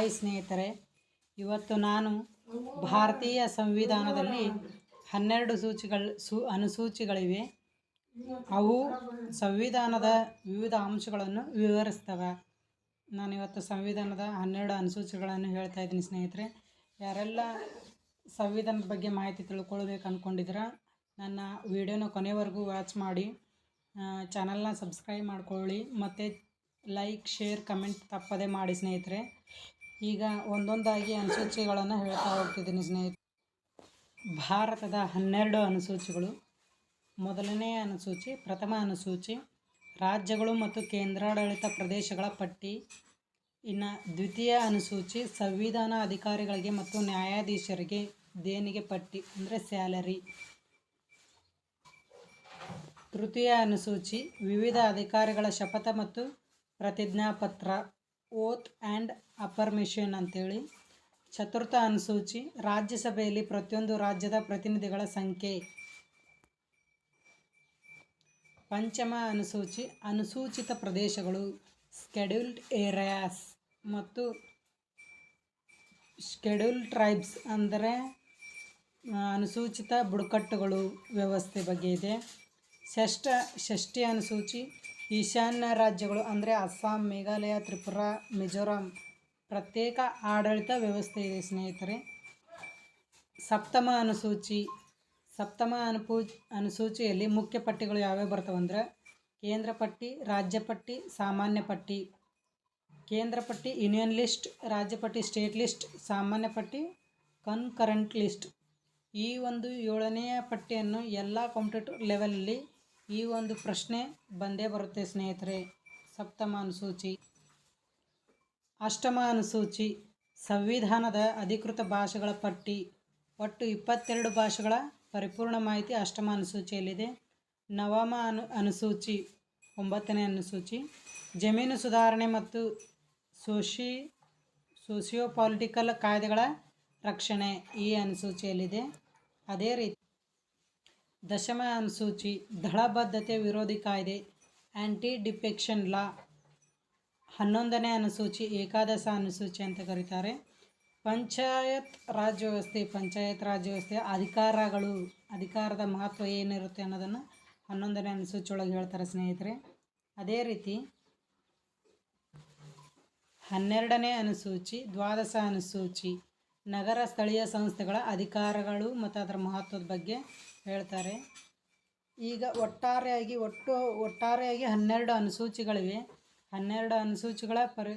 Hi ಸ್ನೇಹಿತರೆ, ಇವತ್ತು ನಾನು ಭಾರತೀಯ ಸಂವಿಧಾನದಲ್ಲಿ ಹನ್ನೆರಡು ಸೂಚಿಗಳು ಸು, ಅನುಸೂಚಿಗಳಿವೆ. ಅವು ಸಂವಿಧಾನದ ವಿವಿಧ ಅಂಶಗಳನ್ನು ವಿವರಿಸ್ತವೆ ನಾನಿವತ್ತು ಸಂವಿಧಾನದ ಹನ್ನೆರಡು ಅನುಸೂಚಿಗಳನ್ನು ಹೇಳ್ತಾ ಇದ್ದೀನಿ ಸ್ನೇಹಿತರೆ. ಯಾರೆಲ್ಲ ಸಂವಿಧಾನದ ಬಗ್ಗೆ ಮಾಹಿತಿ ತಿಳ್ಕೊಳ್ಬೇಕು ಅಂದ್ಕೊಂಡಿದ್ರೆ ನನ್ನ ವಿಡಿಯೋನ ಕೊನೆವರೆಗೂ ವಾಚ್ ಮಾಡಿ. ಚಾನಲ್ನ ಸಬ್ಸ್ಕ್ರೈಬ್ ಮಾಡ್ಕೊಳ್ಳಿ. ಮತ್ತು ಲೈಕ್, ಶೇರ್, ಕಮೆಂಟ್ ತಪ್ಪದೇ ಮಾಡಿ ಸ್ನೇಹಿತರೆ. ಈಗ ಒಂದೊಂದಾಗಿ ಅನುಸೂಚಿಗಳನ್ನು ಹೇಳ್ತಾ ಹೋಗ್ತಿದ್ದೀನಿ ಸ್ನೇಹಿತರೆ. ಭಾರತದ ಹನ್ನೆರಡು ಅನುಸೂಚಿಗಳು. ಮೊದಲನೇ ಅನುಸೂಚಿ, ಪ್ರಥಮ ಅನುಸೂಚಿ, ರಾಜ್ಯಗಳು ಮತ್ತು ಕೇಂದ್ರಾಡಳಿತ ಪ್ರದೇಶಗಳ ಪಟ್ಟಿ. ಇನ್ನು ದ್ವಿತೀಯ ಅನುಸೂಚಿ, ಸಂವಿಧಾನ ಅಧಿಕಾರಿಗಳಿಗೆ ಮತ್ತು ನ್ಯಾಯಾಧೀಶರಿಗೆ ದೇಣಿಗೆ ಪಟ್ಟಿ, ಅಂದರೆ ಸ್ಯಾಲರಿ. ತೃತೀಯ ಅನುಸೂಚಿ, ವಿವಿಧ ಅಧಿಕಾರಿಗಳ ಶಪಥ ಮತ್ತು ಪ್ರತಿಜ್ಞಾ ಪತ್ರ ಓತ್ ಆ್ಯಂಡ್ ಅಪರ್ಮಿಷನ್ ಅಂತೇಳಿ. ಚತುರ್ಥ ಅನುಸೂಚಿ, ರಾಜ್ಯಸಭೆಯಲ್ಲಿ ಪ್ರತಿಯೊಂದು ರಾಜ್ಯದ ಪ್ರತಿನಿಧಿಗಳ ಸಂಖ್ಯೆ. ಪಂಚಮ ಅನುಸೂಚಿ, ಅನುಸೂಚಿತ ಪ್ರದೇಶಗಳು ಸ್ಕೆಡ್ಯೂಲ್ಡ್ ಏರಿಯಾಸ್ ಮತ್ತು ಶೆಡ್ಯೂಲ್ ಟ್ರೈಬ್ಸ್ ಅಂದರೆ ಅನುಸೂಚಿತ ಬುಡಕಟ್ಟುಗಳು ವ್ಯವಸ್ಥೆ ಬಗ್ಗೆ ಇದೆ. ಷಷ್ಠ, ಷಷ್ಠಿ ಅನುಸೂಚಿ ಈಶಾನ್ಯ ರಾಜ್ಯಗಳು ಅಂದರೆ ಅಸ್ಸಾಂ, ಮೇಘಾಲಯ, ತ್ರಿಪುರ, ಮಿಜೋರಾಂ. ಪ್ರತ್ಯೇಕ ಆಡಳಿತ ವ್ಯವಸ್ಥೆ ಇದೆ ಸ್ನೇಹಿತರೆ. ಸಪ್ತಮ ಅನುಸೂಚಿ, ಸಪ್ತಮ ಅನುಪೂ, ಅನುಸೂಚಿಯಲ್ಲಿ ಮುಖ್ಯ ಪಟ್ಟಿಗಳು ಯಾವ್ಯಾವ ಬರ್ತಾವಂದ್ರೆ ಕೇಂದ್ರ ಪಟ್ಟಿ, ರಾಜ್ಯ ಪಟ್ಟಿ, ಸಾಮಾನ್ಯ ಪಟ್ಟಿ. ಕೇಂದ್ರ ಪಟ್ಟಿ, ಯೂನಿಯನ್ ಲಿಸ್ಟ್, ರಾಜ್ಯ ಪಟ್ಟಿ, ಸ್ಟೇಟ್ ಲಿಸ್ಟ್, ಸಾಮಾನ್ಯ ಪಟ್ಟಿ, ಕನ್ಕರೆಂಟ್ ಲಿಸ್ಟ್. ಈ ಒಂದು ಏಳನೆಯ ಪಟ್ಟಿಯನ್ನು ಎಲ್ಲ ಕಾಂಪಿಟೇಟಿವ್ ಲೆವೆಲಲ್ಲಿ ಈ ಒಂದು ಪ್ರಶ್ನೆ ಬಂದೇ ಬರುತ್ತೆ ಸ್ನೇಹಿತರೆ. ಸಪ್ತಮ ಅನುಸೂಚಿ. ಅಷ್ಟಮ ಅನುಸೂಚಿ. ಸಂವಿಧಾನದ ಅಧಿಕೃತ ಭಾಷೆಗಳ ಪಟ್ಟಿ. ಒಟ್ಟು ಇಪ್ಪತ್ತೆರಡು ಭಾಷೆಗಳ ಪರಿಪೂರ್ಣ ಮಾಹಿತಿ ಅಷ್ಟಮ ಅನುಸೂಚಿಯಲ್ಲಿದೆ. ನವಮ ಅನು, ಅನುಸೂಚಿ. ಒಂಬತ್ತನೇ ಅನುಸೂಚಿ. ಜಮೀನು ಸುಧಾರಣೆ ಮತ್ತು ಸೋಶಿ ಸೋಷಿಯೋ ಪಾಲಿಟಿಕಲ್ ಕಾಯ್ದೆಗಳ ರಕ್ಷಣೆ ಈ ಅನುಸೂಚಿಯಲ್ಲಿದೆ. ಅದೇ ರೀತಿ ದಶಮ ಅನುಸೂಚಿ ದಳಬದ್ಧತೆ ವಿರೋಧಿ ಕಾಯ್ದೆ ಆ್ಯಂಟಿ ಡಿಪೆಕ್ಷನ್ ಲಾ ಹನ್ನೊಂದನೇ ಅನುಸೂಚಿ, ಏಕಾದಶ ಅನುಸೂಚಿ ಅಂತ ಕರೀತಾರೆ. ಪಂಚಾಯತ್ ರಾಜ್ ವ್ಯವಸ್ಥೆ, ಪಂಚಾಯತ್ ರಾಜ್ ವ್ಯವಸ್ಥೆ ಅಧಿಕಾರಗಳು, ಅಧಿಕಾರದ ಮಹತ್ವ ಏನಿರುತ್ತೆ ಅನ್ನೋದನ್ನು ಹನ್ನೊಂದನೇ ಅನುಸೂಚಿ ಒಳಗೆ ಹೇಳ್ತಾರೆ ಸ್ನೇಹಿತರೆ. ಅದೇ ರೀತಿ ಹನ್ನೆರಡನೇ ಅನುಸೂಚಿ, ದ್ವಾದಶ ಅನುಸೂಚಿ, ನಗರ ಸ್ಥಳೀಯ ಸಂಸ್ಥೆಗಳ ಅಧಿಕಾರಗಳು ಮತ್ತು ಅದರ ಮಹತ್ವದ ಬಗ್ಗೆ ಹೇಳ್ತಾರೆ. ಈಗ ಒಟ್ಟಾರೆಯಾಗಿ ಒಟ್ಟು ಒಟ್ಟಾರೆಯಾಗಿ ಹನ್ನೆರಡು ಅನುಸೂಚಿಗಳಿವೆ. ಹನ್ನೆರಡು ಅನುಸೂಚಿಗಳ ಪರಿ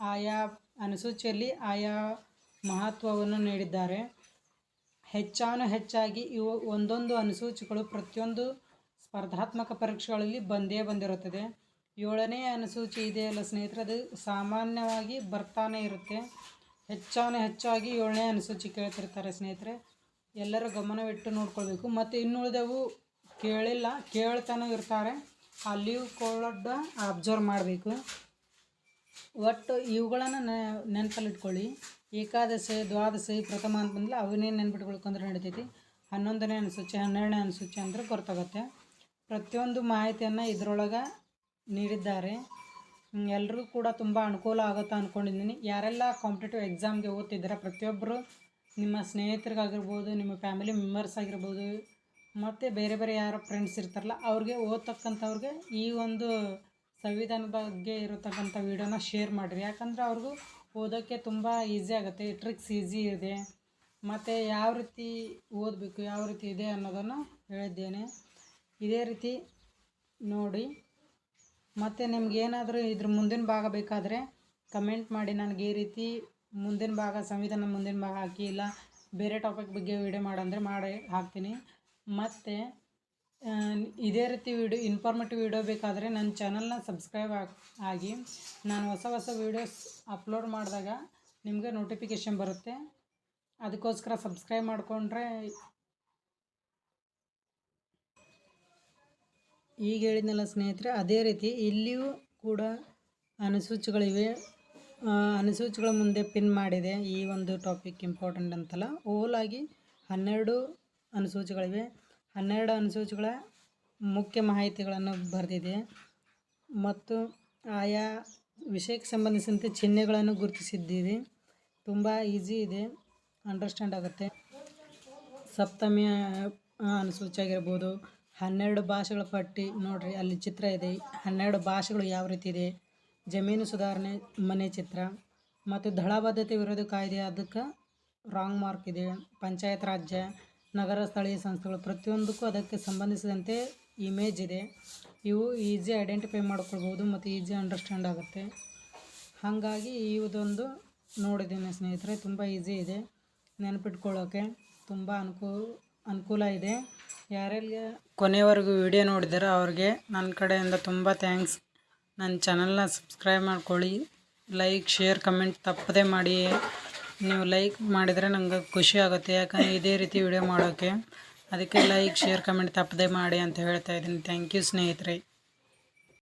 ಆಯಾ ಅನುಸೂಚಿಯಲ್ಲಿ ಆಯಾ ಮಹತ್ವವನ್ನು ನೀಡಿದ್ದಾರೆ. ಹೆಚ್ಚಾನು ಹೆಚ್ಚಾಗಿ ಇವು ಒಂದೊಂದು ಅನುಸೂಚಿಗಳು ಪ್ರತಿಯೊಂದು ಸ್ಪರ್ಧಾತ್ಮಕ ಪರೀಕ್ಷೆಗಳಲ್ಲಿ ಬಂದೇ ಬಂದಿರುತ್ತದೆ. ಏಳನೇ ಅನುಸೂಚಿ ಇದೆಯಲ್ಲ ಸ್ನೇಹಿತರೆ, ಅದು ಸಾಮಾನ್ಯವಾಗಿ ಬರ್ತಾನೆ ಇರುತ್ತೆ. ಹೆಚ್ಚಾನು ಹೆಚ್ಚಾಗಿ ಏಳನೇ ಅನುಸೂಚಿ ಕೇಳ್ತಿರ್ತಾರೆ ಸ್ನೇಹಿತರೆ. ಎಲ್ಲರೂ ಗಮನವಿಟ್ಟು ನೋಡ್ಕೊಳ್ಬೇಕು. ಮತ್ತು ಇನ್ನುಳಿದವು ಕೇಳಿಲ್ಲ, ಕೇಳ್ತಾನೂ ಇರ್ತಾರೆ. ಅಲ್ಲಿಯೂ ಕೂಡ ಅಬ್ಸರ್ವ್ ಮಾಡಬೇಕು. ಒಟ್ಟು ಇವುಗಳನ್ನು ನೆನಪಲ್ಲಿಟ್ಕೊಳ್ಳಿ. ಏಕಾದಶಿ, ದ್ವಾದಶಿ, ಪ್ರಥಮ ಅಂತ ಬಂದಲ್ಲ ಅವನ್ನೇ ನೆನ್ಪಿಟ್ಕೊಳ್ಕೊಂಡ್ರೆ ನಡಿತೈತಿ? ಹನ್ನೊಂದನೇ ಅನುಸೂಚಿ, ಹನ್ನೆರಡನೇ ಅನುಸೂಚಿ ಅಂದರೆ ಗೊತ್ತಾಗುತ್ತೆ. ಪ್ರತಿಯೊಂದು ಮಾಹಿತಿಯನ್ನು ಇದರೊಳಗೆ ನೀಡಿದ್ದಾರೆ. ಎಲ್ಲರೂ ಕೂಡ ತುಂಬ ಅನುಕೂಲ ಆಗುತ್ತೆ ಅಂದ್ಕೊಂಡಿದ್ದೀನಿ ಯಾರೆಲ್ಲ ಕಾಂಪಿಟೇಟಿವ್ ಎಕ್ಸಾಮ್ಗೆ ಓದ್ತಿದ್ದಾರೆ ಪ್ರತಿಯೊಬ್ಬರು ನಿಮ್ಮ ಸ್ನೇಹಿತರಿಗಾಗಿರ್ಬೋದು, ನಿಮ್ಮ ಫ್ಯಾಮಿಲಿ ಮೆಂಬರ್ಸ್ ಆಗಿರ್ಬೋದು, ಮತ್ತು ಬೇರೆ ಬೇರೆ ಯಾರು ಫ್ರೆಂಡ್ಸ್ ಇರ್ತಾರಲ್ಲ, ಅವ್ರಿಗೆ ಓದ್ತಕ್ಕಂಥವ್ರಿಗೆ ಈ ಒಂದು ಸಂವಿಧಾನದ ಬಗ್ಗೆ ಇರತಕ್ಕಂಥ ವಿಡಿಯೋನ ಶೇರ್ ಮಾಡಿರಿ. ಯಾಕಂದರೆ ಅವ್ರಿಗೂ ಓದೋಕ್ಕೆ ತುಂಬ ಈಸಿ ಆಗುತ್ತೆ ಟ್ರಿಕ್ಸ್ ಈಸಿ ಇದೆ. ಮತ್ತು ಯಾವ ರೀತಿ ಓದಬೇಕು, ಯಾವ ರೀತಿ ಇದೆ ಅನ್ನೋದನ್ನು ಹೇಳಿದ್ದೇನೆ ಇದೇ ರೀತಿ ನೋಡಿ. ಮತ್ತು ನಿಮ್ಗೇನಾದರೂ ಇದ್ರ ಮುಂದಿನ ಭಾಗ ಬೇಕಾದರೆ ಕಮೆಂಟ್ ಮಾಡಿ. ನನಗೆ ಈ ರೀತಿ ಮುಂದಿನ ಭಾಗ, ಸಂವಿಧಾನ ಮುಂದಿನ ಭಾಗ ಹಾಕಿ, ಇಲ್ಲ ಬೇರೆ ಟಾಪಿಕ್ ಬಗ್ಗೆ ವಿಡಿಯೋ ಮಾಡಂದರೆ ಮಾಡಿ, ಹಾಕ್ತೀನಿ. ಮತ್ತು ಇದೇ ರೀತಿ ವಿಡಿಯೋ ಇನ್ಫಾರ್ಮೇಟಿವ್ ವಿಡಿಯೋ ಬೇಕಾದರೆ ನನ್ನ ಚಾನಲ್ನ ಸಬ್ಸ್ಕ್ರೈಬ್ ಆಗಿ ನಾನು ಹೊಸ ಹೊಸ ವೀಡಿಯೋಸ್ ಅಪ್ಲೋಡ್ ಮಾಡಿದಾಗ ನಿಮಗೆ ನೋಟಿಫಿಕೇಷನ್ ಬರುತ್ತೆ. ಅದಕ್ಕೋಸ್ಕರ ಸಬ್ಸ್ಕ್ರೈಬ್ ಮಾಡಿಕೊಂಡ್ರೆ ಈಗ ಹೇಳಿದ್ನಲ್ಲ ಸ್ನೇಹಿತರೆ, ಅದೇ ರೀತಿ ಇಲ್ಲಿಯೂ ಕೂಡ ಅನುಸೂಚಿಗಳಿವೆ. ಅನುಸೂಚಿಗಳ ಮುಂದೆ ಪಿನ್ ಮಾಡಿದೆ. ಈ ಒಂದು ಟಾಪಿಕ್ ಇಂಪಾರ್ಟೆಂಟ್ ಅಂತಲ್ಲ. ಓಲ್ ಆಗಿ ಹನ್ನೆರಡು ಅನುಸೂಚಿಗಳಿವೆ. ಹನ್ನೆರಡು ಅನುಸೂಚಿಗಳ ಮುಖ್ಯ ಮಾಹಿತಿಗಳನ್ನು ಬರೆದಿದೆ. ಮತ್ತು ಆಯಾ ವಿಷಯಕ್ಕೆ ಸಂಬಂಧಿಸಿದಂತೆ ಚಿಹ್ನೆಗಳನ್ನು ಗುರುತಿಸಿದ್ದೀರಿ. ತುಂಬ ಈಸಿ ಇದೆ. ಅಂಡರ್ಸ್ಟ್ಯಾಂಡ್ ಆಗುತ್ತೆ. ಸಪ್ತಮಿಯ ಆ, ಅನುಸೂಚಿ ಆಗಿರ್ಬೋದು. ಹನ್ನೆರಡು ಭಾಷೆಗಳ ಪಟ್ಟಿ ನೋಡಿರಿ ಅಲ್ಲಿ ಚಿತ್ರ ಇದೆ. ಹನ್ನೆರಡು ಭಾಷೆಗಳು ಯಾವ ರೀತಿ ಇದೆ? ಜಮೀನು ಸುಧಾರಣೆ ಮನೆ ಚಿತ್ರ ಮತ್ತು ದಳಬದ್ಧತೆ ವಿರೋಧಿ ಕಾಯ್ದೆ ಅದಕ್ಕೆ ರಾಂಗ್ ಮಾರ್ಕ್ ಇದೆ. ಪಂಚಾಯತ್ ರಾಜ್ಯ, ನಗರ ಸ್ಥಳೀಯ ಸಂಸ್ಥೆಗಳು ಪ್ರತಿಯೊಂದಕ್ಕೂ ಅದಕ್ಕೆ ಸಂಬಂಧಿಸಿದಂತೆ ಇಮೇಜ್ ಇದೆ. ಇವು ಈಸಿ ಐಡೆಂಟಿಫೈ ಮಾಡ್ಕೊಳ್ಬೋದು ಮತ್ತು ಈಸಿ ಅಂಡರ್ಸ್ಟ್ಯಾಂಡ್ ಆಗುತ್ತೆ. ಹಾಗಾಗಿ ಇದೊಂದು ನೋಡಿದ್ದೀನಿ ಸ್ನೇಹಿತರೆ, ತುಂಬ ಈಸಿ ಇದೆ. ನೆನಪಿಟ್ಕೊಳ್ಳೋಕ್ಕೆ ತುಂಬ ಅನುಕೂ, ಅನುಕೂಲ ಇದೆ. ಯಾರೆಲ್ಲ ಕೊನೆವರೆಗೂ ವಿಡಿಯೋ ನೋಡಿದಾರೋ ಅವ್ರಿಗೆ ನನ್ನ ಕಡೆಯಿಂದ ತುಂಬ ಥ್ಯಾಂಕ್ಸ್ ನನ್ನ ಚಾನಲ್ನ ಸಬ್ಸ್ಕ್ರೈಬ್ ಮಾಡ್ಕೊಳ್ಳಿ. ಲೈಕ್, ಶೇರ್, ಕಮೆಂಟ್ ತಪ್ಪದೇ ಮಾಡಿ. ನೀವು ಲೈಕ್ ಮಾಡಿದರೆ ನಂಗೆ ಖುಷಿ ಆಗುತ್ತೆ. ಯಾಕಂದರೆ ಇದೇ ರೀತಿ ವಿಡಿಯೋ ಮಾಡೋಕ್ಕೆ. ಅದಕ್ಕೆ ಲೈಕ್, ಶೇರ್, ಕಮೆಂಟ್ ತಪ್ಪದೇ ಮಾಡಿ ಅಂತ ಹೇಳ್ತಾ ಇದ್ದೀನಿ. ಥ್ಯಾಂಕ್ ಯು ಸ್ನೇಹಿತರೆ.